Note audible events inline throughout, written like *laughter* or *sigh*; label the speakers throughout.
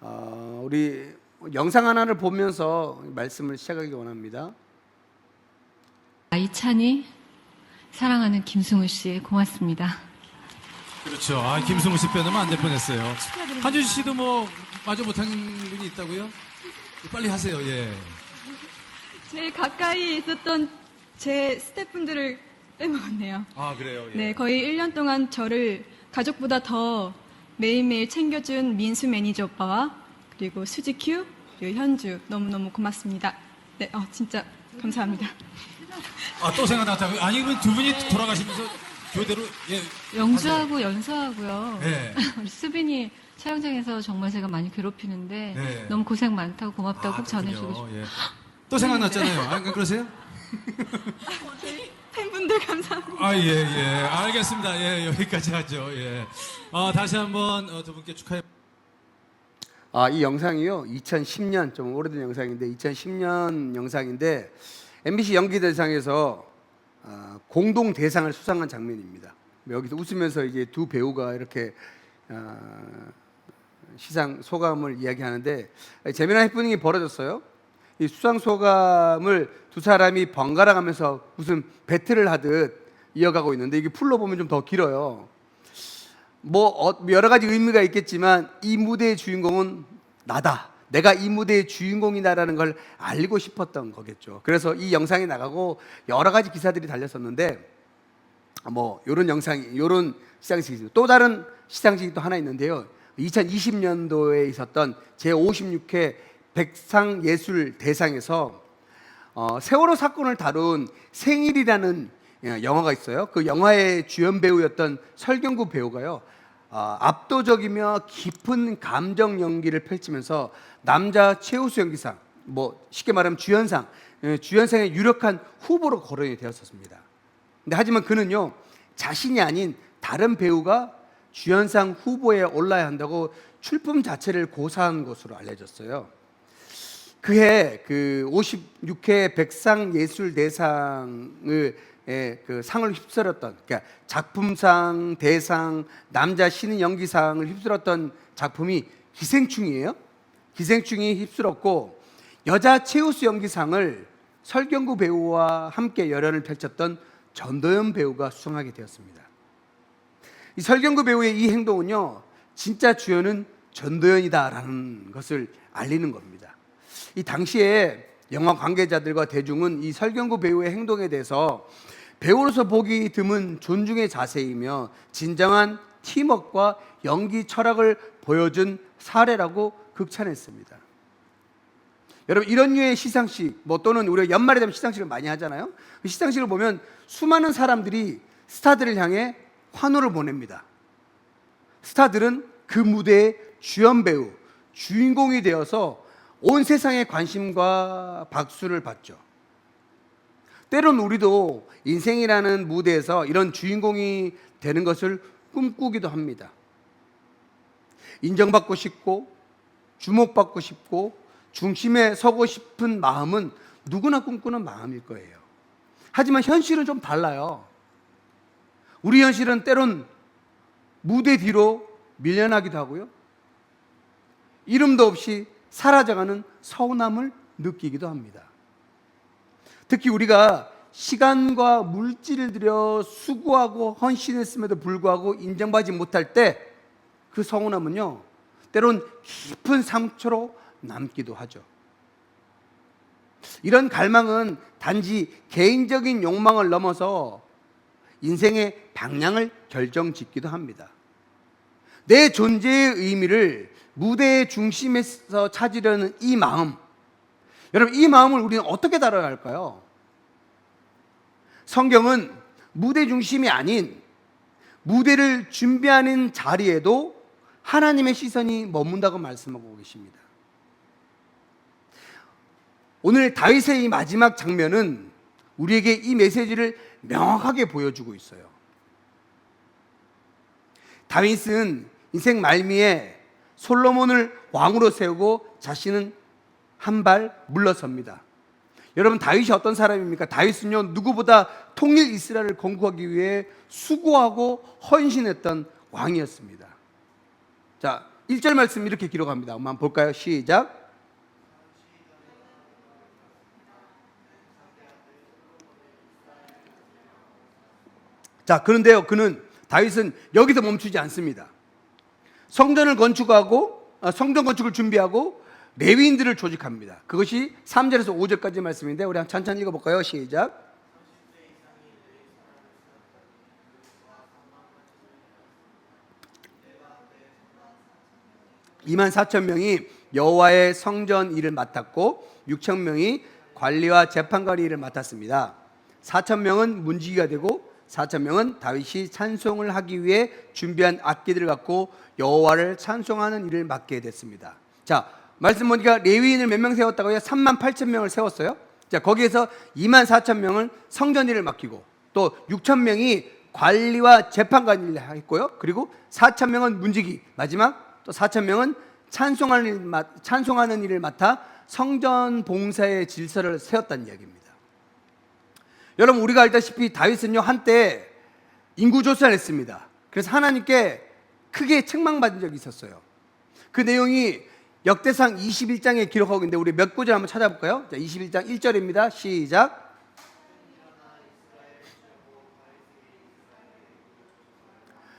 Speaker 1: 어, 우리 영상 하나를 보면서 말씀을 시작하기 원합니다.
Speaker 2: 아이찬이 사랑하는 김승우 씨 고맙습니다.
Speaker 3: 그렇죠. 아, 김승우 씨 빼놓으면 안 될 뻔했어요. 한준 씨도 뭐 마저 못한 분이 있다고요? 빨리 하세요. 예.
Speaker 4: 제일 가까이 있었던 제 스태프분들을 빼먹었네요.
Speaker 3: 아 그래요. 예.
Speaker 4: 네, 거의 1년 동안 저를 가족보다 더 매일매일 챙겨준 민수 매니저 오빠와 그리고 수지 큐, 그리고 현주 너무너무 고맙습니다. 네, 어, 진짜 감사합니다.
Speaker 3: 아 또 생각났다고요? 아니 그러면 두 분이 돌아가시면서 교대로 예.
Speaker 2: 영주하고 연서하고요.
Speaker 3: 네. *laughs*
Speaker 2: 우리 수빈이 촬영장에서 정말 제가 많이 괴롭히는데
Speaker 3: 네.
Speaker 2: 너무 고생 많다고 고맙다고
Speaker 3: 아,
Speaker 2: 꼭 전해주고
Speaker 3: 그렇군요.
Speaker 2: 싶어요.
Speaker 3: 예. 또 생각났잖아요. 아, 그러세요? *laughs*
Speaker 4: 팬분들 감사합니다.
Speaker 3: 아, 예, 예. 알겠습니다. 예, 여기까지 하죠. 예. 어, 다시 한번 어, 두 분께 축하해.
Speaker 1: 아, 이 영상이요. 2010년 좀 오래된 영상인데 2010년 영상인데 MBC 연기 대상에서 아, 공동 대상을 수상한 장면입니다. 여기서 웃으면서 이제 두 배우가 이렇게 아, 시상 소감을 이야기하는데 재미난 해프닝이 벌어졌어요. 이 수상 소감을 두 사람이 번갈아 가면서 무슨 배틀을 하듯 이어가고 있는데 이게 풀로 보면 좀 더 길어요. 뭐 어, 여러 가지 의미가 있겠지만 이 무대의 주인공은 나다. 내가 이 무대의 주인공이다라는 걸 알리고 싶었던 거겠죠. 그래서 이 영상이 나가고 여러 가지 기사들이 달렸었는데 뭐 요런 영상이 요런 시상식이 또 다른 시상식이 또 하나 있는데요. 2020년도에 있었던 제 56회 백상 예술 대상에서 어, 세월호 사건을 다룬 생일이라는 예, 영화가 있어요. 그 영화의 주연 배우였던 설경구 배우가요. 아, 압도적이며 깊은 감정 연기를 펼치면서 남자 최우수 연기상, 뭐 쉽게 말하면 주연상, 예, 주연상의 유력한 후보로 거론이 되었었습니다. 근데 하지만 그는요 자신이 아닌 다른 배우가 주연상 후보에 올라야 한다고 출품 자체를 고사한 것으로 알려졌어요. 그해 그 56회 백상 예술 대상을 예, 그 상을 휩쓸었던 그러니까 작품상 대상 남자 신인 연기상을 휩쓸었던 작품이 기생충이에요. 기생충이 휩쓸었고 여자 최우수 연기상을 설경구 배우와 함께 열연을 펼쳤던 전도연 배우가 수상하게 되었습니다. 이 설경구 배우의 이 행동은요, 진짜 주연은 전도연이다라는 것을 알리는 겁니다. 이 당시에 영화 관계자들과 대중은 이 설경구 배우의 행동에 대해서 배우로서 보기 드문 존중의 자세이며 진정한 팀워크와 연기 철학을 보여준 사례라고 극찬했습니다. 여러분 이런 류의 시상식 뭐 또는 우리가 연말에 되면 시상식을 많이 하잖아요. 그 시상식을 보면 수많은 사람들이 스타들을 향해 환호를 보냅니다. 스타들은 그 무대의 주연 배우, 주인공이 되어서 온 세상의 관심과 박수를 받죠. 때론 우리도 인생이라는 무대에서 이런 주인공이 되는 것을 꿈꾸기도 합니다. 인정받고 싶고 주목받고 싶고 중심에 서고 싶은 마음은 누구나 꿈꾸는 마음일 거예요. 하지만 현실은 좀 달라요. 우리 현실은 때론 무대 뒤로 밀려나기도 하고요. 이름도 없이 사라져가는 서운함을 느끼기도 합니다. 특히 우리가 시간과 물질을 들여 수고하고 헌신했음에도 불구하고 인정받지 못할 때 그 서운함은요, 때론 깊은 상처로 남기도 하죠. 이런 갈망은 단지 개인적인 욕망을 넘어서 인생의 방향을 결정 짓기도 합니다. 내 존재의 의미를 무대의 중심에서 찾으려는 이 마음. 여러분, 이 마음을 우리는 어떻게 다뤄야 할까요? 성경은 무대 중심이 아닌 무대를 준비하는 자리에도 하나님의 시선이 머문다고 말씀하고 계십니다. 오늘 다윗의 이 마지막 장면은 우리에게 이 메시지를 명확하게 보여주고 있어요. 다윗은 인생 말미에 솔로몬을 왕으로 세우고 자신은 한 발 물러섭니다. 여러분 다윗이 어떤 사람입니까? 다윗은요 누구보다 통일 이스라엘을 건국하기 위해 수고하고 헌신했던 왕이었습니다. 자, 1절 말씀 이렇게 기록합니다. 한번 볼까요? 시작. 자, 그런데요. 그는 다윗은 여기서 멈추지 않습니다. 성전을 건축하고 아, 성전 건축을 준비하고 레위인들을 조직합니다. 그것이 3절에서 5절까지 말씀인데 우리 한번 천천히 읽어 볼까요? 시작. 2만 4천 명이 여호와의 성전 일을 맡았고 6천 명이 관리와 재판관리 일을 맡았습니다. 4천 명은 문지기가 되고 4천 명은 다윗이 찬송을 하기 위해 준비한 악기들을 갖고 여호와를 찬송하는 일을 맡게 됐습니다. 자, 말씀 보니까 레위인을 몇 명 세웠다고요? 3만 8천 명을 세웠어요. 자, 거기에서 2만 4천 명은 성전 일을 맡기고 또 6천 명이 관리와 재판관 일을 했고요. 그리고 4천 명은 문지기, 마지막 또 4천 명은 찬송하는, 찬송하는 일을 맡아 성전 봉사의 질서를 세웠다는 이야기입니다. 여러분 우리가 알다시피 다윗은요 한때 인구 조사를 했습니다. 그래서 하나님께 크게 책망받은 적이 있었어요. 그 내용이 역대상 21장에 기록하고 있는데 우리 몇 구절 한번 찾아볼까요? 자, 21장 1절입니다. 시작.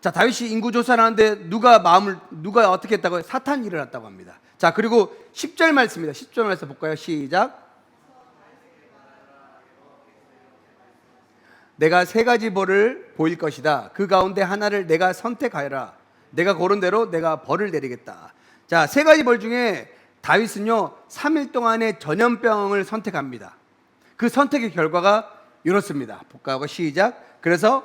Speaker 1: 자, 다윗이 인구 조사를 하는데 누가 마음을 누가 어떻게 했다고요? 사탄이 일어났다고 합니다. 자, 그리고 10절 말씀입니다. 10절 말씀 볼까요? 시작. 내가 세 가지 벌을 보일 것이다. 그 가운데 하나를 내가 선택하여라. 내가 고른 대로 내가 벌을 내리겠다. 자, 세 가지 벌 중에 다윗은요, 3일 동안의 전염병을 선택합니다. 그 선택의 결과가 이렇습니다. 볼까요? 시작. 그래서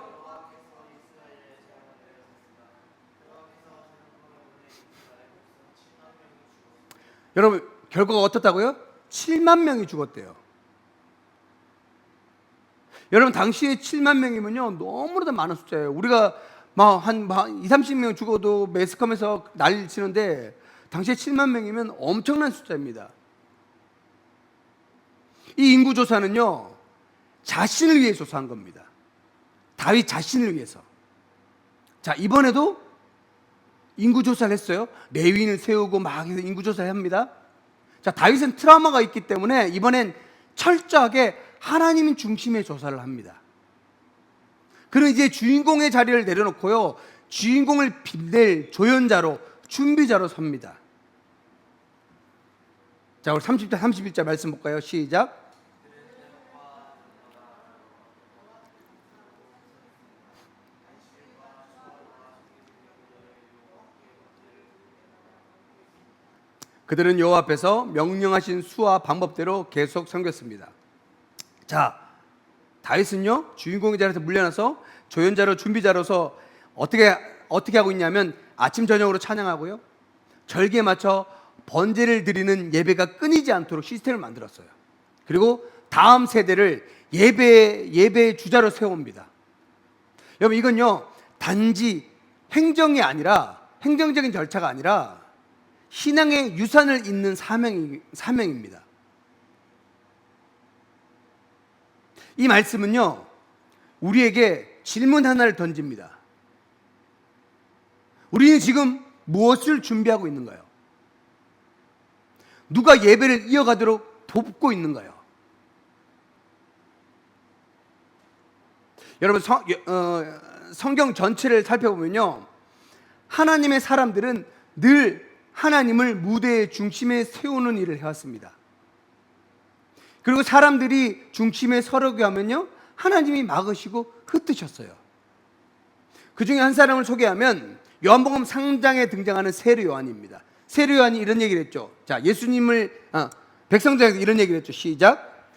Speaker 1: 여러분, 결과가 어떻다고요? 7만 명이 죽었대요. 여러분 당시에 7만 명이면요 너무나도 많은 숫자예요. 우리가 막한 2, 30명 죽어도 매스컴에서 난리 치는데 당시에 7만 명이면 엄청난 숫자입니다. 이 인구 조사는요 자신을 위해 조사한 겁니다. 다윗 자신을 위해서. 자 이번에도 인구 조사를 했어요. 레위인을 세우고 막 인구 조사를 합니다. 자 다윗은 트라우마가 있기 때문에 이번엔 철저하게 하나님 중심의 조사를 합니다. 그는 이제 주인공의 자리를 내려놓고요. 주인공을 빛낼 조연자로 준비자로 섭니다. 자, 우리 30절 31절 말씀 볼까요? 시작. 그들은 여호와 앞에서 명령하신 수와 방법대로 계속 섬겼습니다. 자, 다윗은요 주인공의 자리에서 물려나서 조연자로 준비자로서 어떻게 어떻게 하고 있냐면 아침 저녁으로 찬양하고요 절기에 맞춰 번제를 드리는 예배가 끊이지 않도록 시스템을 만들었어요. 그리고 다음 세대를 예배 예배의 주자로 세웁니다. 여러분 이건요 단지 행정이 아니라 행정적인 절차가 아니라 신앙의 유산을 잇는 사명이 사명입니다. 이 말씀은요, 우리에게 질문 하나를 던집니다. 우리는 지금 무엇을 준비하고 있는가요? 누가 예배를 이어가도록 돕고 있는가요? 여러분 성, 어, 성경 전체를 살펴보면요, 하나님의 사람들은 늘 하나님을 무대의 중심에 세우는 일을 해왔습니다. 그리고 사람들이 중심에 서려고 하면요. 하나님이 막으시고 흩으셨어요. 그 중에 한 사람을 소개하면 요한복음 상장에 등장하는 세례 요한입니다. 세례 요한이 이런 얘기를 했죠. 자, 예수님을 아, 백성장에서 이런 얘기를 했죠. 시작.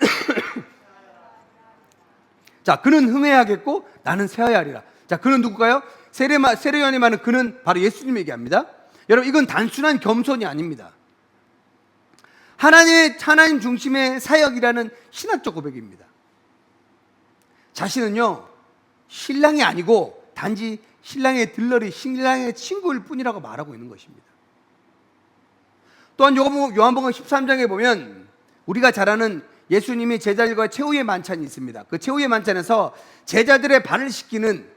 Speaker 1: *coughs* 자, 그는 흥해야겠고 나는 새하야리라. 자, 그는 누굴까요? 세례 세례 요한이 말하는 그는 바로 예수님 얘기합니다. 여러분, 이건 단순한 겸손이 아닙니다. 하나님의 하나님 중심의 사역이라는 신학적 고백입니다. 자신은요 신랑이 아니고 단지 신랑의 들러리, 신랑의 친구일 뿐이라고 말하고 있는 것입니다. 또한 요한복음 13장에 보면 우리가 잘 아는 예수님이 제자들과 최후의 만찬이 있습니다. 그 최후의 만찬에서 제자들의 발을 씻기는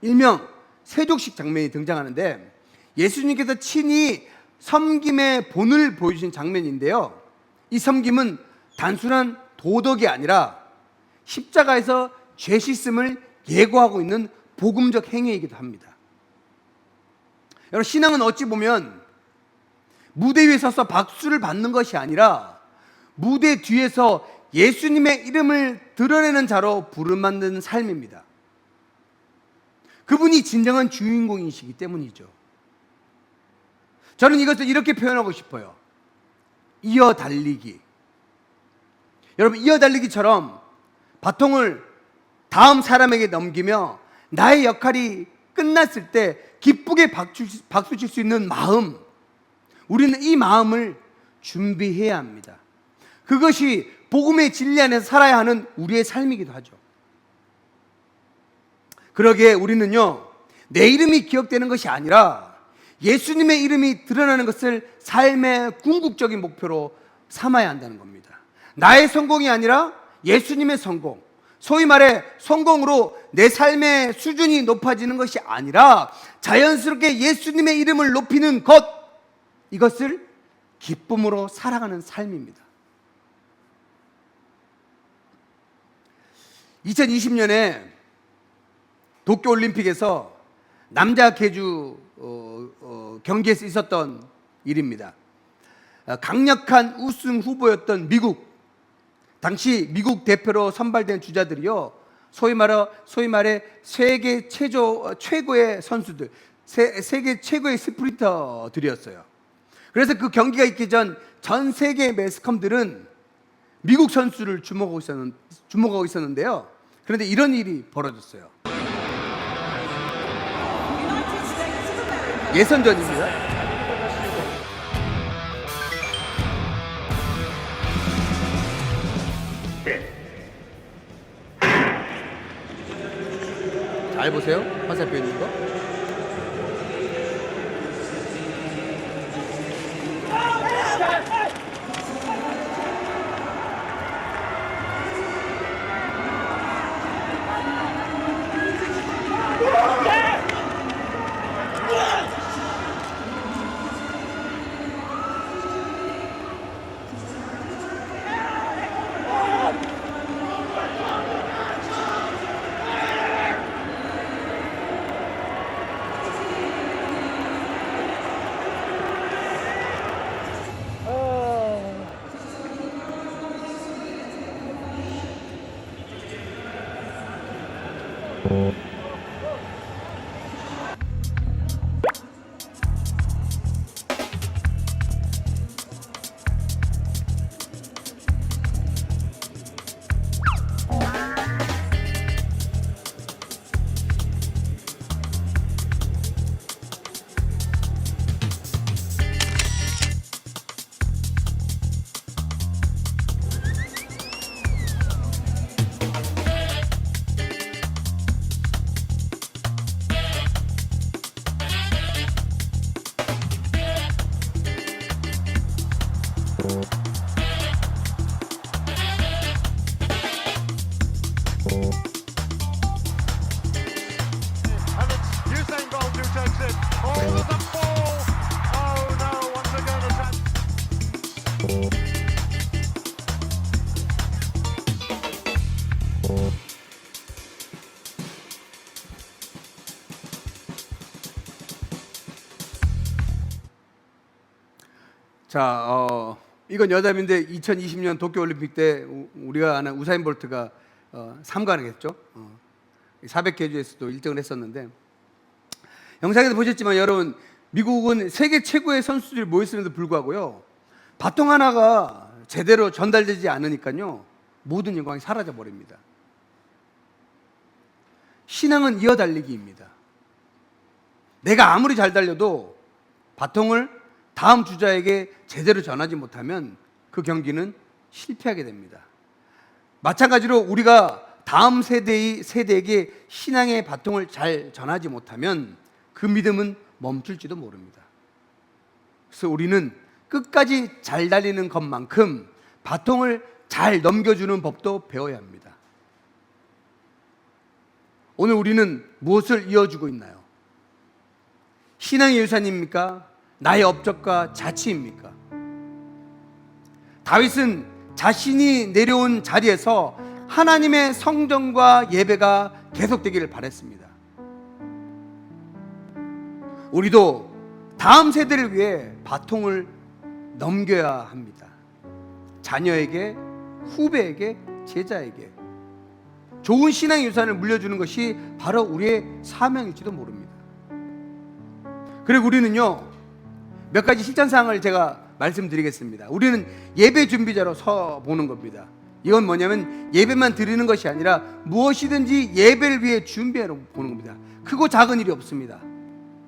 Speaker 1: 일명 세족식 장면이 등장하는데 예수님께서 친히 섬김의 본을 보여주신 장면인데요. 이 섬김은 단순한 도덕이 아니라 십자가에서 죄 씻음을 예고하고 있는 복음적 행위이기도 합니다. 여러분 신앙은 어찌 보면 무대 위에 서서 박수를 받는 것이 아니라 무대 뒤에서 예수님의 이름을 드러내는 자로 부름받는 삶입니다. 그분이 진정한 주인공이시기 때문이죠. 저는 이것을 이렇게 표현하고 싶어요. 이어 달리기. 여러분, 이어 달리기처럼 바통을 다음 사람에게 넘기며 나의 역할이 끝났을 때 기쁘게 박수, 칠 수 있는 마음. 우리는 이 마음을 준비해야 합니다. 그것이 복음의 진리 안에서 살아야 하는 우리의 삶이기도 하죠. 그러기에 우리는요, 내 이름이 기억되는 것이 아니라 예수님의 이름이 드러나는 것을 삶의 궁극적인 목표로 삼아야 한다는 겁니다. 나의 성공이 아니라 예수님의 성공. 소위 말해 성공으로 내 삶의 수준이 높아지는 것이 아니라 자연스럽게 예수님의 이름을 높이는 것. 이것을 기쁨으로 살아가는 삶입니다. 2020년에 도쿄올림픽에서 남자 어, 경기에서 있었던 일입니다. 어, 강력한 우승 후보였던 미국 당시 미국 대표로 선발된 주자들이요 소위 말해 소위 말해 세계 최조 어, 최고의 선수들 세, 세계 최고의 스프린터들이었어요. 그래서 그 경기가 있기 전 전 세계 매스컴들은 미국 선수를 주목하고 있었는데요. 그런데 이런 일이 벌어졌어요. 예선전입니다. 잘 보세요. 화살표 있는 거. Thank you. 이건 여담인데 2020년 도쿄올림픽 때 우- 우리가 아는 우사인 볼트가 어, 3관을 했죠. 어, 400개 주에서도 1등을 했었는데 영상에도 보셨지만 여러분 미국은 세계 최고의 선수들이 모였음에도 불구하고요 바통 하나가 제대로 전달되지 않으니까요 모든 영광이 사라져 버립니다. 신앙은 이어 달리기입니다. 내가 아무리 잘 달려도 바통을 다음 주자에게 제대로 전하지 못하면 그 경기는 실패하게 됩니다. 마찬가지로 우리가 다음 세대의 세대에게 신앙의 바통을 잘 전하지 못하면 그 믿음은 멈출지도 모릅니다. 그래서 우리는 끝까지 잘 달리는 것만큼 바통을 잘 넘겨주는 법도 배워야 합니다. 오늘 우리는 무엇을 이어주고 있나요? 신앙의 유산입니까? 나의 업적과 자치입니까? 다윗은 자신이 내려온 자리에서 하나님의 성전과 예배가 계속되기를 바랬습니다. 우리도 다음 세대를 위해 바통을 넘겨야 합니다. 자녀에게, 후배에게, 제자에게 좋은 신앙 유산을 물려주는 것이 바로 우리의 사명일지도 모릅니다. 그리고 우리는요 몇 가지 실천 사항을 제가 말씀드리겠습니다. 우리는 예배 준비자로 서 보는 겁니다. 이건 뭐냐면 예배만 드리는 것이 아니라 무엇이든지 예배를 위해 준비하러 보는 겁니다. 크고 작은 일이 없습니다.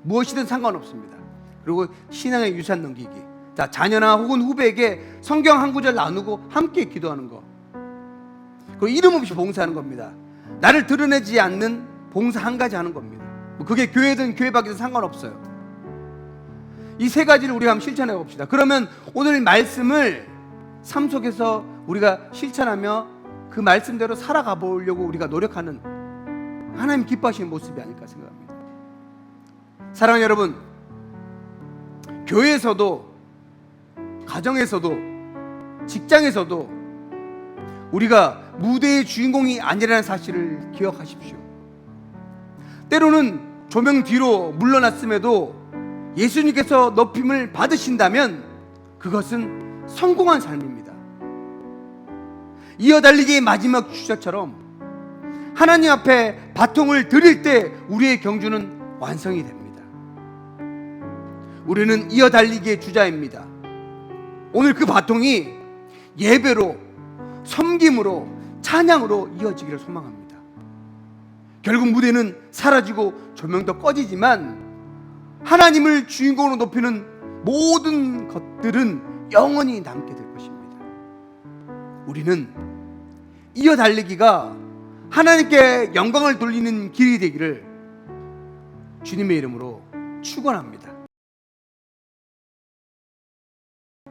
Speaker 1: 무엇이든 상관없습니다. 그리고 신앙의 유산 넘기기. 자, 자녀나 혹은 후배에게 성경 한 구절 나누고 함께 기도하는 거. 그리고 이름 없이 봉사하는 겁니다. 나를 드러내지 않는 봉사 한 가지 하는 겁니다. 뭐 그게 교회든 교회 밖이든 상관없어요. 이 세 가지를 우리가 한번 실천해 봅시다. 그러면 오늘 말씀을 삶 속에서 우리가 실천하며 그 말씀대로 살아가 보려고 우리가 노력하는 하나님 기뻐하시는 모습이 아닐까 생각합니다. 사랑하는 여러분, 교회에서도 가정에서도 직장에서도 우리가 무대의 주인공이 아니라는 사실을 기억하십시오. 때로는 조명 뒤로 물러났음에도 예수님께서 높임을 받으신다면 그것은 성공한 삶입니다. 이어 달리기의 마지막 주자처럼 하나님 앞에 바통을 드릴 때 우리의 경주는 완성이 됩니다. 우리는 이어 달리기의 주자입니다. 오늘 그 바통이 예배로, 섬김으로, 찬양으로 이어지기를 소망합니다. 결국 무대는 사라지고 조명도 꺼지지만 하나님을 주인공으로 높이는 모든 것들은 영원히 남게 될 것입니다. 우리는 이어 달리기가 하나님께 영광을 돌리는 길이 되기를 주님의 이름으로 축원합니다.